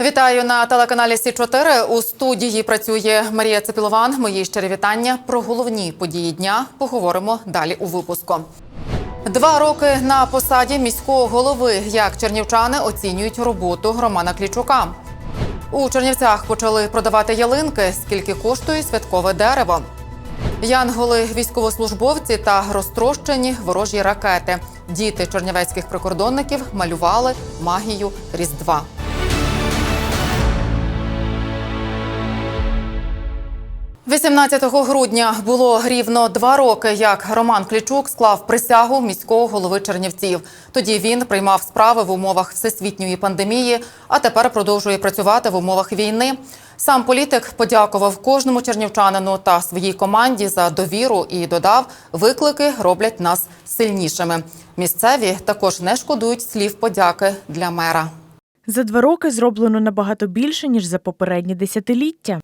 Вітаю на телеканалі Сі 4 У студії працює Марія Цепілован. Мої щирі вітання про головні події дня. Поговоримо далі у випуску. Два роки на посаді міського голови. Як чернівчани оцінюють роботу Романа Клічука. У Чернівцях почали продавати ялинки. Скільки коштує святкове дерево? Янголи, військовослужбовці та розтрощені ворожі ракети. Діти чернівецьких прикордонників малювали магію Різдва. – 18 грудня було рівно два роки, як Роман Клічук склав присягу міського голови Чернівців. Тоді він приймав справи в умовах всесвітньої пандемії, а тепер продовжує працювати в умовах війни. Сам політик подякував кожному чернівчанину та своїй команді за довіру і додав, виклики роблять нас сильнішими. Місцеві також не шкодують слів подяки для мера. За два роки зроблено набагато більше, ніж за попередні десятиліття.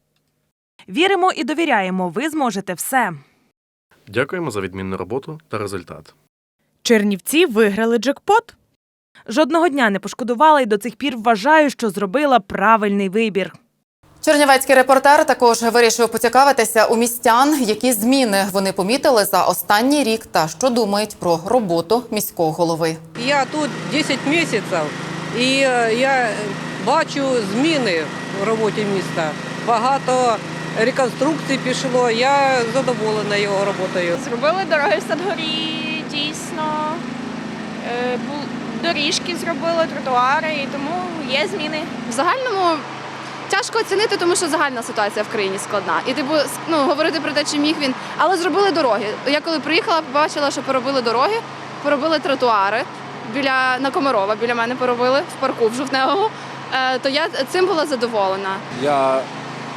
Віримо і довіряємо, ви зможете все. Дякуємо за відмінну роботу та результат. Чернівці виграли джекпот. Жодного дня не пошкодувала і до цих пір вважаю, що зробила правильний вибір. Чернівецький репортер також вирішив поцікавитися у містян, які зміни вони помітили за останній рік та що думають про роботу міського голови. Я тут 10 місяців і е, я бачу зміни в роботі міста. Багато реконструкцій пішло. Я задоволена його роботою. Зробили дороги в Садгорі, дійсно. Е, Доріжки зробили, тротуари, і тому є зміни. В загальному тяжко оцінити, тому що загальна ситуація в країні складна. І типу, ну, говорити про те, чи міг він, але зробили дороги. Я коли приїхала, побачила, що поробили дороги, поробили тротуари біля на Комарова, біля мене поробили в парку в Жовтневому. Е, то я цим була задоволена. Я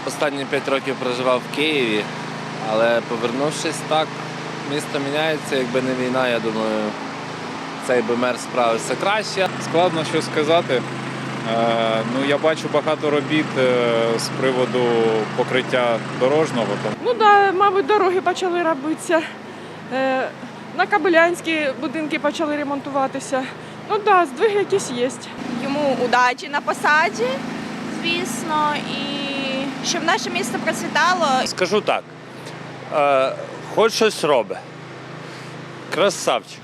останні п'ять років проживав в Києві, але повернувшись так, місто міняється. Якби не війна, я думаю, цей би мер справився краще. Складно що сказати. Е, Ну, я бачу багато робіт е, з приводу покриття дорожнього. Ну да, мабуть, дороги почали робитися. Е, На Кабелянські будинки почали ремонтуватися. Ну так, да, здвиги якісь є. Йому удачі на посаді, звісно, і щоб наше місто процвітало. Скажу так, е, хоч щось робить. Красавчик.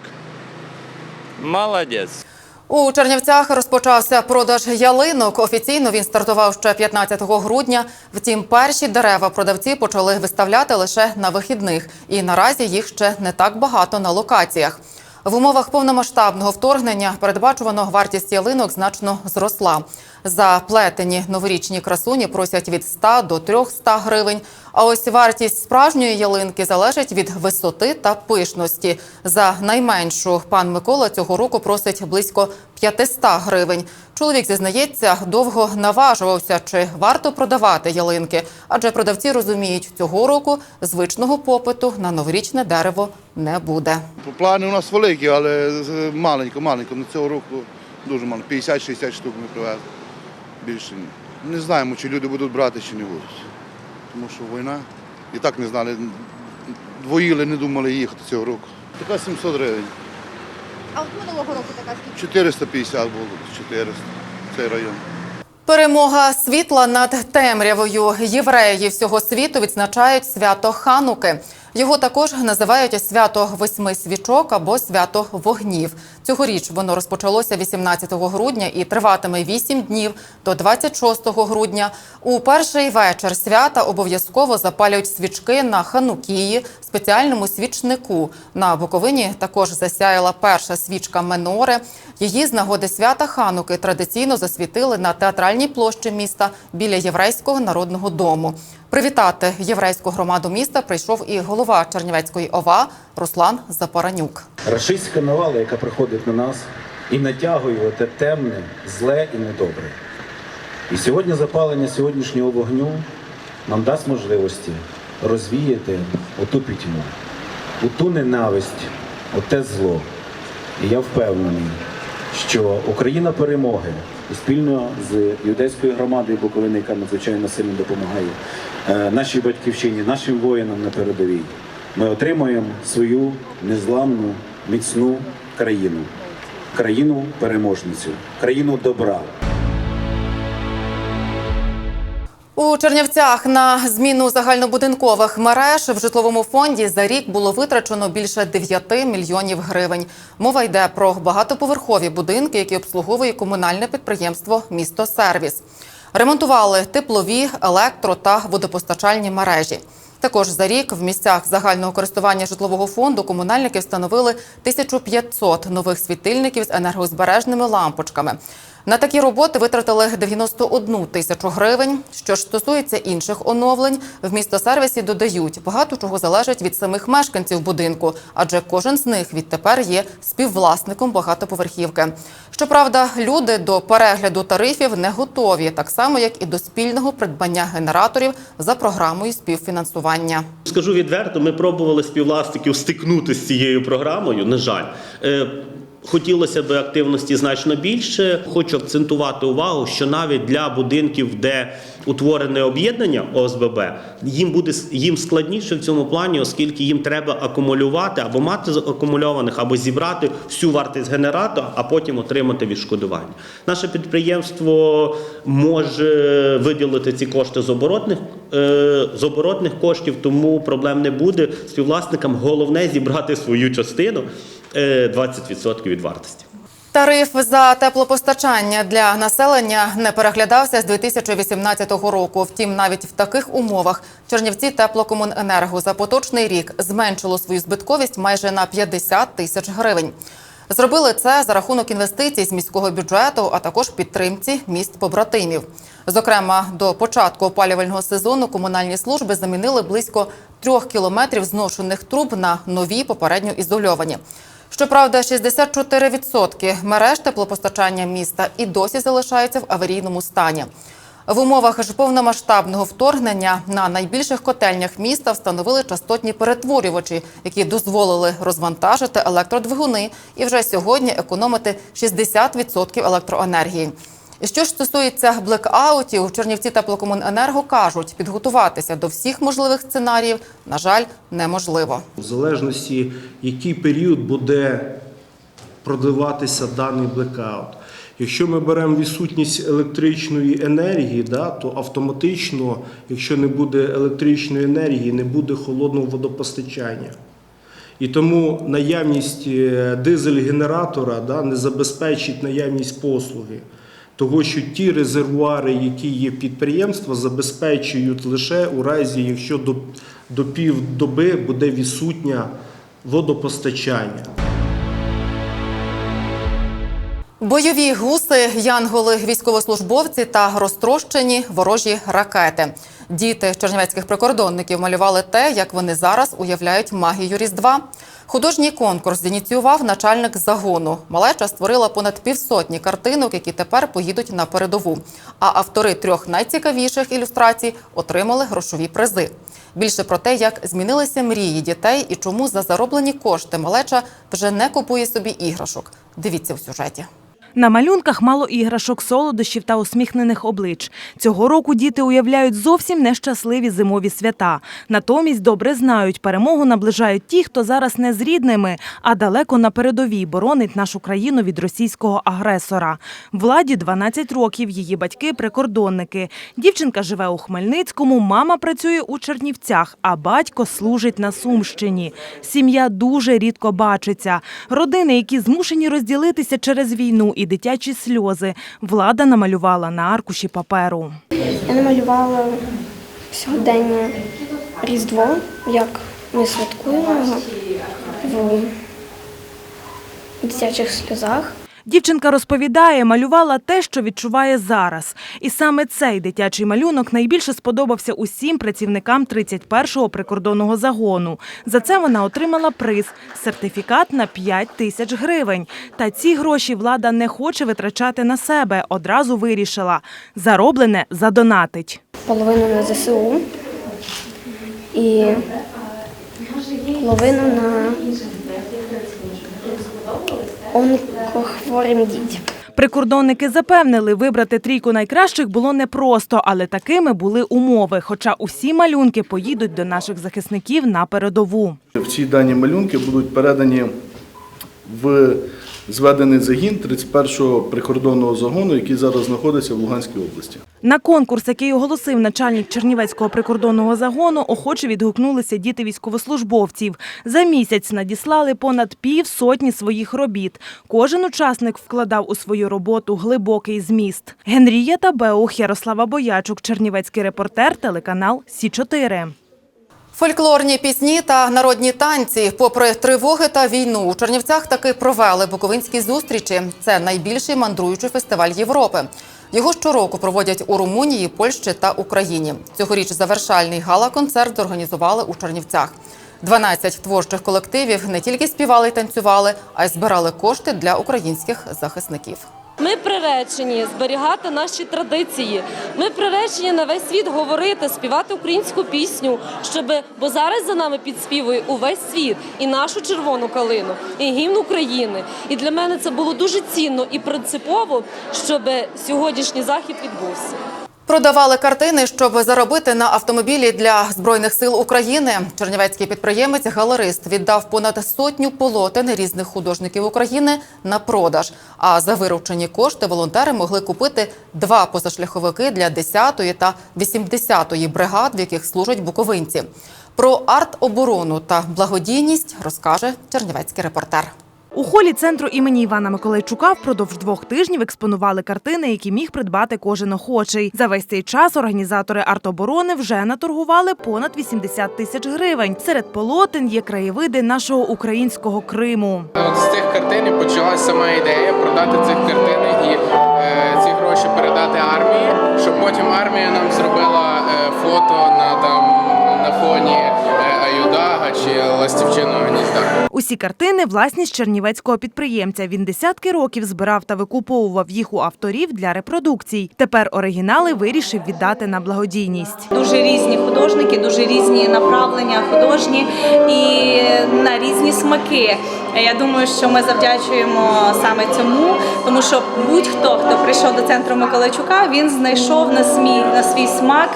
Молодець. У Чернівцях розпочався продаж ялинок. Офіційно він стартував ще 15 грудня. Втім, перші дерева продавці почали виставляти лише на вихідних, і наразі їх ще не так багато на локаціях. В умовах повномасштабного вторгнення передбачувано вартість ялинок значно зросла. За плетені новорічні красуні просять від 100 до 300 гривень. А ось вартість справжньої ялинки залежить від висоти та пишності. За найменшу пан Микола цього року просить близько 500 гривень. Чоловік зізнається, довго наважувався, чи варто продавати ялинки, адже продавці розуміють, цього року звичного попиту на новорічне дерево не буде. Плани у нас великі, але маленько, маленько. На цього року дуже мало. 50-60 штук ми привезли. Більше ні. Не знаємо, чи люди будуть брати, чи не будуть. Тому що війна. І так не знали. Двоїли, не думали їхати цього року. Така 700 гривень. А от минулого року така 450 було, 400 цей район. Перемога світла над темрявою. Євреї всього світу відзначають свято Хануки. Його також називають свято восьми свічок або свято вогнів. Цьогоріч воно розпочалося 18 грудня і триватиме 8 днів до 26 грудня. У перший вечір свята обов'язково запалюють свічки на Ханукії, спеціальному свічнику. На Буковині також засяяла перша свічка Менори. Її з нагоди свята Хануки традиційно засвітили на театральній площі міста біля єврейського народного дому. Привітати єврейську громаду міста прийшов і голова Чернівецької ОВА Руслан Запоранюк. Рашистська навала, яка приходить на нас і натягує те темне, зле і недобре. І сьогодні запалення сьогоднішнього вогню нам дасть можливості розвіяти оту пітьму, оту ненависть, оте зло. І я впевнений, що Україна перемоги і спільно з юдейською громадою Буковини, яка надзвичайно сильно допомагає е, нашій батьківщині, нашим воїнам на передовій, ми отримуємо свою незламну, міцну країну, країну переможницю, країну добра. У Чернівцях на зміну загальнобудинкових мереж в житловому фонді за рік було витрачено більше 9 мільйонів гривень. Мова йде про багатоповерхові будинки, які обслуговує комунальне підприємство Місто Сервіс. Ремонтували теплові, електро та водопостачальні мережі. Також за рік в місцях загального користування житлового фонду комунальники встановили 1500 нових світильників з енергозбережними лампочками. На такі роботи витратили 91 тисячу гривень. Що ж стосується інших оновлень, в містосервісі додають, багато чого залежить від самих мешканців будинку, адже кожен з них відтепер є співвласником багатоповерхівки. Щоправда, люди до перегляду тарифів не готові, так само як і до спільного придбання генераторів за програмою співфінансування. Скажу відверто, ми пробували співвласників стикнути з цією програмою. На жаль, Е, хотілося б активності значно більше. Хочу акцентувати увагу, що навіть для будинків, де утворене об'єднання ОСББ, їм буде їм складніше в цьому плані, оскільки їм треба акумулювати або мати акумульованих, або зібрати всю вартість генератора, а потім отримати відшкодування. Наше підприємство може виділити ці кошти з оборотних е, з оборотних коштів, тому проблем не буде. Співвласникам головне зібрати свою частину 20% від вартості. Тариф за теплопостачання для населення не переглядався з 2018 року. Втім, навіть в таких умовах Чернівці теплокомуненерго за поточний рік зменшило свою збитковість майже на 50 тисяч гривень. Зробили це за рахунок інвестицій з міського бюджету, а також підтримці міст побратимів. Зокрема, до початку опалювального сезону комунальні служби замінили близько трьох кілометрів зношених труб на нові попередньо ізольовані. Щоправда, 64% мереж теплопостачання міста і досі залишаються в аварійному стані. В умовах ж повномасштабного вторгнення на найбільших котельнях міста встановили частотні перетворювачі, які дозволили розвантажити електродвигуни і вже сьогодні економити 60% електроенергії. Що ж стосується блекаутів, Чернівці теплокомуненерго кажуть, підготуватися до всіх можливих сценаріїв, на жаль, неможливо. В залежності, який період буде продливатися даний блекаут. Якщо ми беремо відсутність електричної енергії, да, то автоматично, якщо не буде електричної енергії, не буде холодного водопостачання. І тому наявність е, дизель-генератора да, не забезпечить наявність послуги. Того, що ті резервуари, які є підприємства, забезпечують лише у разі, якщо до, до півдоби буде відсутня водопостачання. Бойові гуси, янголи, військовослужбовці та розтрощені ворожі ракети. Діти чернівецьких прикордонників малювали те, як вони зараз уявляють магію Різдва. Художній конкурс зініціював начальник загону. Малеча створила понад півсотні картинок, які тепер поїдуть на передову. А автори трьох найцікавіших ілюстрацій отримали грошові призи. Більше про те, як змінилися мрії дітей і чому за зароблені кошти малеча вже не купує собі іграшок. Дивіться в сюжеті. На малюнках мало іграшок, солодощів та усміхнених облич. Цього року діти уявляють зовсім нещасливі зимові свята. Натомість добре знають, перемогу наближають ті, хто зараз не з рідними, а далеко на передовій боронить нашу країну від російського агресора. Владі 12 років, її батьки прикордонники. Дівчинка живе у Хмельницькому, мама працює у Чернівцях, а батько служить на Сумщині. Сім'я дуже рідко бачиться. Родини, які змушені розділитися через війну і дитячі сльози, влада намалювала на аркуші паперу. Я намалювала сьогодення Різдво, як ми святкуємо в дитячих сльозах. Дівчинка розповідає, малювала те, що відчуває зараз. І саме цей дитячий малюнок найбільше сподобався усім працівникам 31-го прикордонного загону. За це вона отримала приз – сертифікат на 5 тисяч гривень. Та ці гроші влада не хоче витрачати на себе. Одразу вирішила – зароблене задонатить. Половину на ЗСУ і половину на онкохворим дітям. Прикордонники запевнили, вибрати трійку найкращих було непросто, але такими були умови. Хоча усі малюнки поїдуть до наших захисників на передову. Всі дані малюнки будуть передані в зведений загін 31-го прикордонного загону, який зараз знаходиться в Луганській області. На конкурс, який оголосив начальник Чернівецького прикордонного загону, охоче відгукнулися діти військовослужбовців. За місяць надіслали понад пів сотні своїх робіт. Кожен учасник вкладав у свою роботу глибокий зміст. Генрієта Беух, Ярослава Боячук, Чернівецький репортер, телеканал Сі 4 Фольклорні пісні та народні танці, попри тривоги та війну, у Чернівцях таки провели буковинські зустрічі. Це найбільший мандруючий фестиваль Європи. Його щороку проводять у Румунії, Польщі та Україні. Цьогоріч завершальний гала-концерт зорганізували у Чернівцях. 12 творчих колективів не тільки співали й танцювали, а й збирали кошти для українських захисників. Ми приречені зберігати наші традиції. Ми приречені на весь світ говорити, співати українську пісню, щоб бо зараз за нами підспівує увесь світ і нашу червону калину, і гімн України. І для мене це було дуже цінно і принципово, щоб сьогоднішній захід відбувся. Продавали картини, щоб заробити на автомобілі для збройних сил України. Чернівецький підприємець галерист віддав понад сотню полотен різних художників України на продаж. А за виручені кошти волонтери могли купити два позашляховики для 10-ї та 80-ї бригад, в яких служать буковинці. Про арт-оборону та благодійність розкаже чернівецький репортер. У холі центру імені Івана Миколайчука впродовж двох тижнів експонували картини, які міг придбати кожен охочий. За весь цей час організатори артоборони вже наторгували понад 80 тисяч гривень. Серед полотен є краєвиди нашого українського Криму. От з цих картин і почалась сама ідея продати цих картин і е, ці гроші передати армії, щоб потім армія нам зробила е, фото на там Усі картини власність чернівецького підприємця. Він десятки років збирав та викуповував їх у авторів для репродукцій. Тепер оригінали вирішив віддати на благодійність. Дуже різні художники, дуже різні направлення художні і на різні смаки. Я думаю, що ми завдячуємо саме цьому, тому що будь-хто, хто прийшов до центру Миколайчука, він знайшов на свій, на свій смак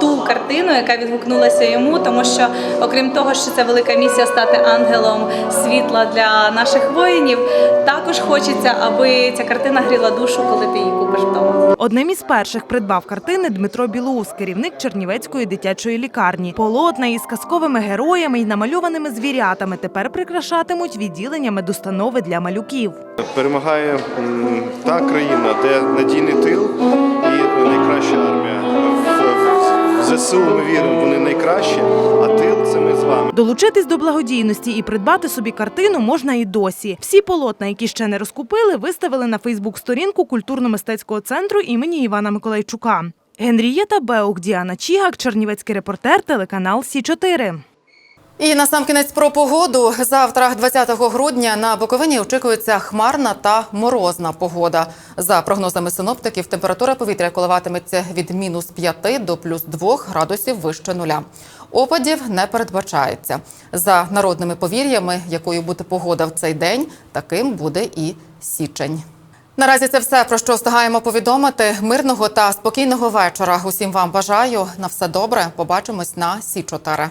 ту картину, яка відгукнулася йому, тому що, окрім того, що це велика місія стати ангелом світла для наших воїнів, також хочеться, аби ця картина гріла душу, коли ти її купиш вдома. Одним із перших придбав картини Дмитро Білоус, керівник Чернівецької дитячої лікарні. Полотна із казковими героями і намальованими звірятами тепер прикрашатимуть відділення медустанови для малюків. Перемагає та країна, де надійний тил і найкраща армія. В, ЗСУ ми віримо, вони найкращі, а тил це ми з вами. Долучитись до благодійності і придбати собі картину можна і досі. Всі полотна, які ще не розкупили, виставили на Фейсбук-сторінку культурно-мистецького центру імені Івана Миколайчука. Генрієта Беук, Діана Чігак, Чернівецький репортер, телеканал Сі 4 І насамкінець про погоду. Завтра, 20 грудня, на Буковині очікується хмарна та морозна погода. За прогнозами синоптиків, температура повітря коливатиметься від мінус 5 до плюс 2 градусів вище нуля. Опадів не передбачається. За народними повір'ями, якою буде погода в цей день, таким буде і січень. Наразі це все, про що встигаємо повідомити. Мирного та спокійного вечора. Усім вам бажаю. На все добре. Побачимось на Сі 4